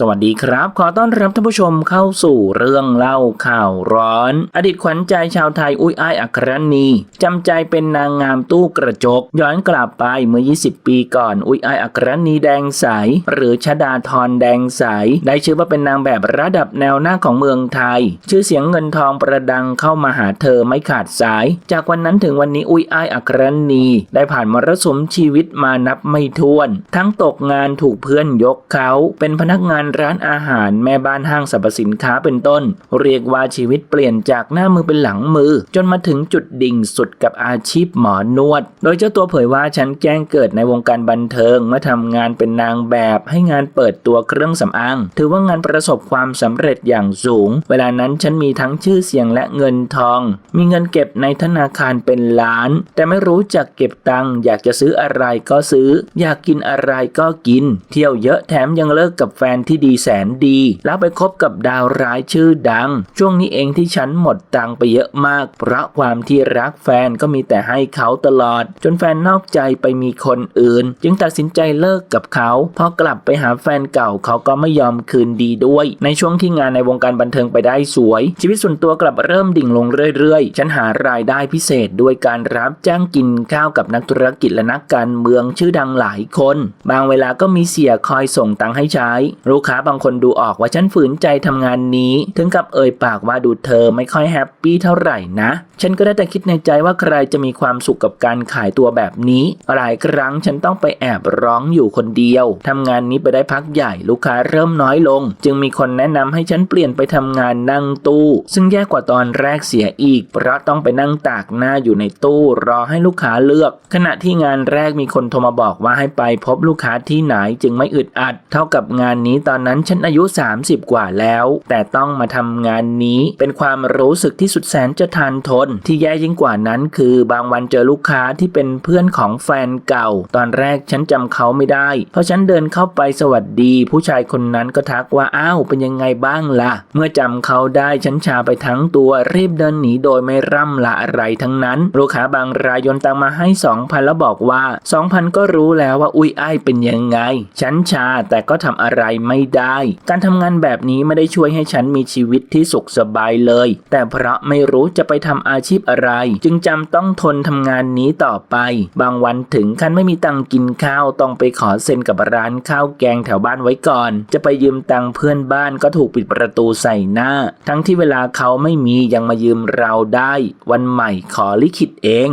สวัสดีครับ ขอต้อนรับท่านผู้ชมเข้าสู่เรื่องเล่าข่าวร้อน อดีตขวัญใจชาวไทยอุ้ยอ้ายอัครณีจำใจเป็นนางงามตู้กระจก ย้อนกลับไปเมื่อ 20 ปีก่อน อุ้ยอ้ายอัครณีแดงใสหรือชดาธรแดงใสได้ชื่อว่าเป็นนางแบบระดับแนวหน้าของเมืองไทย ชื่อเสียงเงินทองประดังเข้ามาหาเธอไม่ขาดสาย จากวันนั้นถึงวันนี้อุ้ยอ้ายอัครณีได้ผ่านมรสุมชีวิตมานับไม่ถ้วน ทั้งตกงานถูกเพื่อนยกเขาเป็นพนักงานร้านอาหารแม่บ้านห้างสรรพสินค้าเป็นต้น เรียกว่าชีวิตเปลี่ยนจากหน้ามือเป็นหลังมือ จนมาถึงจุดดิ่งสุดกับอาชีพหมอนวด โดยเจ้าตัวเผยว่าฉันแกล้งเกิดในวงการบันเทิงเมื่อทำงานเป็นนางแบบให้งานเปิดตัวเครื่องสำอาง ถือว่างานประสบความสำเร็จอย่างสูง เวลานั้นฉันมีทั้งชื่อเสียงและเงินทอง มีเงินเก็บในธนาคารเป็นล้าน แต่ไม่รู้จักเก็บตังค์อยากจะซื้ออะไรก็ซื้อ อยากกินอะไรก็กิน เที่ยวเยอะแถมยังเลิกกับแฟนที่ดีแสนดี แล้วไปคบกับดาวร้ายชื่อดัง ช่วงนี้เองที่ฉันหมดตังค์ไปเยอะมาก เพราะความที่รักแฟนก็มีแต่ให้เขาตลอด จนแฟนนอกใจไปมีคนอื่น จึงตัดสินใจเลิกกับเขา พอกลับไปหาแฟนเก่าเขาก็ไม่ยอมคืนดีด้วย ในช่วงที่งานในวงการบันเทิงไปได้สวย ชีวิตส่วนตัวกลับเริ่มดิ่งลงเรื่อยๆ ฉันหารายได้พิเศษด้วยการรับจ้างกินข้าวกับนักธุรกิจและนักการเมืองชื่อดังหลายคน บางเวลาก็มีเสียคอยส่งตังค์ให้ใช้ลูกค้าบางคนดูออกว่าฉันฝืนใจทำงานนี้ ถึงกับเอ่ยปากว่าดูเธอไม่ค่อยแฮปปี้เท่าไหร่นะ ฉันก็ได้แต่คิดในใจว่าใครจะมีความสุขกับการขายตัวแบบนี้ หลายครั้งฉันต้องไปแอบร้องอยู่คนเดียวทำงานนี้ไปได้พักใหญ่ลูกค้าเริ่มน้อยลง จึงมีคนแนะนำให้ฉันเปลี่ยนไปทำงานนั่งตู้ ซึ่งแย่กว่าตอนแรกเสียอีก เพราะต้องไปนั่งตากหน้าอยู่ในตู้รอให้ลูกค้าเลือก ขณะที่งานแรกมีคนโทรมาบอกว่าให้ไปพบลูกค้าที่ไหนจึงไม่อึดอัด เท่ากับงานนี้ตอนอนนั้นฉันอายุ 30 กว่าแล้ว แต่ต้องมาทำงานนี้ เป็นความรู้สึกที่สุดแสนจะทานทน ที่แย่ยิ่งกว่านั้นคือบางวันเจอลูกค้าที่เป็นเพื่อนของแฟนเก่า ตอนแรกฉันจำเขาไม่ได้ เพราะฉันเดินเข้าไปสวัสดี ผู้ชายคนนั้นก็ทักว่าอ้าวเป็นยังไงบ้างล่ะ เมื่อจำเขาได้ฉันชาไปทั้งตัวรีบเดินหนีโดยไม่ร่ำละอะไรทั้งนั้น ลูกค้าบางรายยนตังมาให้สองพันแล้วบอกว่าสองพันก็รู้แล้วว่าอุ้ยอ้ายเป็นยังไง ฉันชาแต่ก็ทำอะไรไม่ได้ การทำงานแบบนี้ไม่ได้ช่วยให้ฉันมีชีวิตที่สุขสบายเลย แต่เพราะไม่รู้จะไปทำอาชีพอะไร จึงจำต้องทนทำงานนี้ต่อไป บางวันถึงขั้นไม่มีตังกินข้าวต้องไปขอเซ็นกับร้านข้าวแกงแถวบ้านไว้ก่อน จะไปยืมตังเพื่อนบ้านก็ถูกปิดประตูใส่หน้า ทั้งที่เวลาเขาไม่มียังมายืมเราได้ วันใหม่ขอลิขิตเอง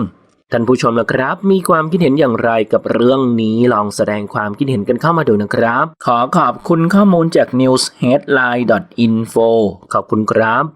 ท่านผู้ชมนะครับ มีความคิดเห็นอย่างไรกับเรื่องนี้ลองแสดงความคิดเห็นกันเข้ามาดูนะครับ ขอขอบคุณข้อมูลจาก newsheadline.info ขอบคุณครับ